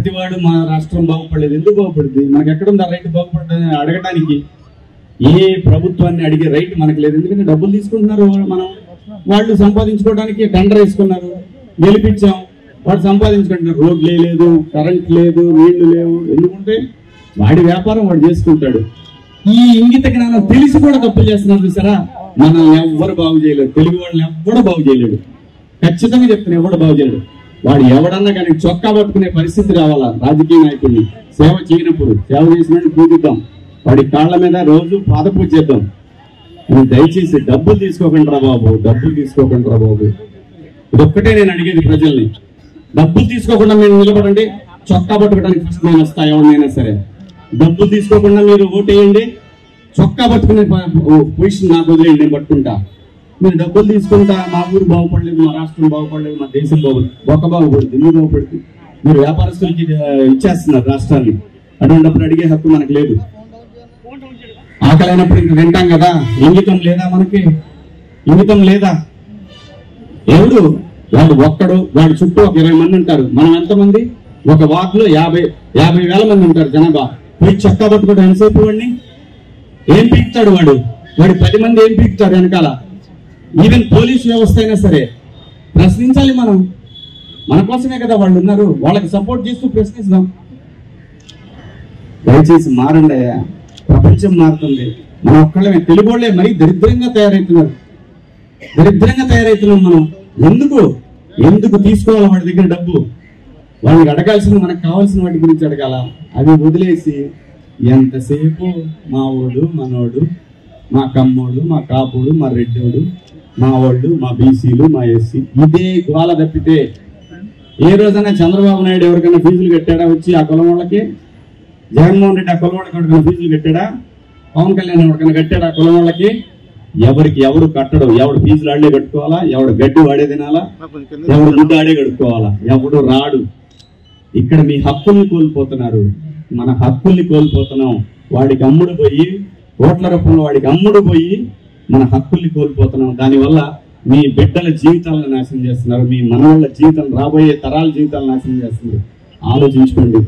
ప్రతివాడు మా రాష్ట్రం బాగుపడలేదు. ఎందుకు బాగుపడింది మనకు ఎక్కడుంది ఆ రైట్ బాగుపడదని అడగటానికి? ఏ ప్రభుత్వాన్ని అడిగే రైట్ మనకు లేదు. ఎందుకంటే డబ్బులు తీసుకుంటున్నారు మనం. వాళ్ళు సంపాదించుకోవడానికి టెండర్ వేసుకున్నారు. గెలిపించాం. వాడు సంపాదించుకుంటున్నారు. రోడ్లు లేదు కరెంట్ లేదు నీళ్ళు లేవు. ఎందుకంటే వాడి వ్యాపారం వాడు చేసుకుంటాడు. ఈ ఇంగిత జ్ఞానం తెలిసి కూడా తప్పులు చేస్తున్నారు చూసారా? మనల్ని ఎవ్వరు బాగు చేయలేడు తెలుగు వాళ్ళని ఎవ్వడు బాగు చేయలేడు. ఖచ్చితంగా చెప్తున్నా ఎవడు బాగు చేయలేడు. వాడు ఎవడన్నా కానీ చొక్కా పట్టుకునే పరిస్థితి రావాలా? రాజకీయ నాయకుడిని. సేవ చేయనప్పుడు సేవ చేసినట్టు పూజిద్దాం. వాడి కాళ్ళ మీద రోజు పాద పూజ చేద్దాం. నువ్వు దయచేసి డబ్బులు తీసుకోకుండా బాబు డబ్బులు తీసుకోకుండా బాబు. ఇదొక్కటే నేను అడిగేది ప్రజల్ని. డబ్బులు తీసుకోకుండా మీరు నిలబడండి. చొక్కా పట్టుకోవడానికి ఫస్ట్ నేను వస్తా ఎవరినైనా సరే. డబ్బులు తీసుకోకుండా మీరు ఓటేయండి. చొక్కా పట్టుకునే పొజిషన్ నాకు వదిలేయండి నేను పట్టుకుంటా. మేము డబ్బులు తీసుకుంటా మా ఊరు బాగుపడలేదు మా రాష్ట్రం బాగుపడలేదు మా దేశం బాగుపడలేదు ఒక్క బాగుపడుతుంది? మీరు బాగుపడుతుంది మీరు వ్యాపారస్తులకి ఇచ్చేస్తున్నారు రాష్ట్రాన్ని. అటువంటిప్పుడు అడిగే హక్కు మనకు లేదు. ఆకలైనప్పుడు ఇంక వింటాం కదా ఇంగితం లేదా మనకి? ఇంగితం లేదా? ఎవడు వాడు ఒక్కడు వాడి చుట్టూ ఒక ఇరవై మంది ఉంటారు. మనం ఎంతమంది? ఒక వార్డ్లో యాభై యాభై వేల మంది ఉంటారు జనాభా. పోయి చక్కా పట్టుకోవడం ఎంతసేపు వాడిని? ఏం పీకుతాడు వాడు? వాడి పది మంది ఏం పీకుతారు వెనకాల? ఈవెన్ పోలీస్ వ్యవస్థ అయినా సరే ప్రశ్నించాలి మనం. మన కోసమే కదా వాళ్ళు ఉన్నారు. వాళ్ళకి సపోర్ట్ చేస్తూ ప్రశ్నిస్తాం దయచేసి మారండి అయ్యా. ప్రపంచం మారుతుంది. మన ఒక్కళ్ళమే. తెలుగు వాళ్ళే మరీ దరిద్రంగా తయారవుతున్నారు దరిద్రంగా తయారవుతున్నాం మనం. ఎందుకు? ఎందుకు తీసుకోవాలి వాడి దగ్గర డబ్బు? వాళ్ళకి అడగాల్సింది మనకు కావాల్సిన వాటి గురించి అడగాల. అవి వదిలేసి ఎంతసేపు మా ఓడు మనోడు మా కమ్మోడు మా కాపుడు మా రెడ్డోడు మా వాళ్ళు మా బీసీలు మా ఎస్సీ ఇదే గోల తప్పితే ఏ రోజైనా చంద్రబాబు నాయుడు ఎవరికైనా ఫీజులు కట్టాడా వచ్చి ఆ కులం వాళ్ళకి? జగన్మోహన్ రెడ్డి ఆ కులం వాళ్ళకి ఎవరికైనా ఫీజులు కట్టాడా? పవన్ కళ్యాణ్ ఎవరికైనా కట్టాడా ఆ కులం వాళ్ళకి? ఎవరికి ఎవరు కట్టడు ఎవడు ఫీజులు ఆడే కట్టుకోవాలా ఎవడు గడ్డి వాడే తినాలా ఎవడు ముద్దు ఆడే కట్టుకోవాలా ఎవడు రాడు. ఇక్కడ మీ హక్కుల్ని కోల్పోతున్నారు. మన హక్కుల్ని కోల్పోతున్నాం. వాడికి అమ్ముడు పోయి ఓట్ల రూపంలో వాడికి అమ్ముడు పోయి మన హక్కుల్ని కోల్పోతున్నాం. దానివల్ల మీ బిడ్డల జీవితాలను నాశనం చేస్తున్నారు. మీ మనవాళ్ళ జీవితం రాబోయే తరాల జీవితాలను నాశనం చేస్తున్నారు. ఆలోచించుకోండి.